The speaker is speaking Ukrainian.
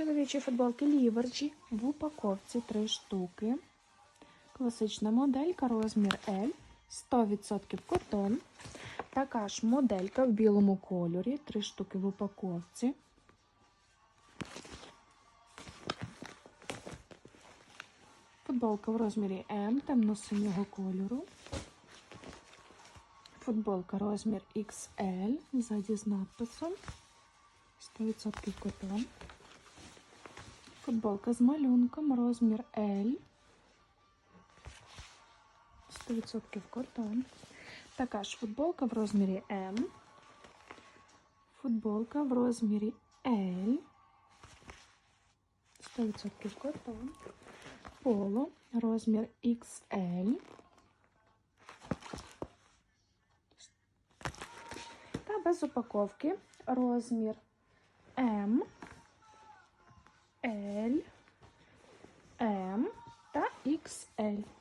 Чоловічі футболки Ліверджі в упаковці 3 штуки. Класична моделька, розмір L, 100% котон. Така ж моделька в білому кольорі, 3 штуки в упаковці. Футболка в розмірі М темно-синього кольору. Футболка розмір XL, ззаді з надписом 100% котон. Футболка з малюнком, розмір L. 100% котон. Така ж футболка в розмірі М. Футболка в розмірі L. 100% котон. Поло, розмір XL. Та без упаковки розмір М, XL.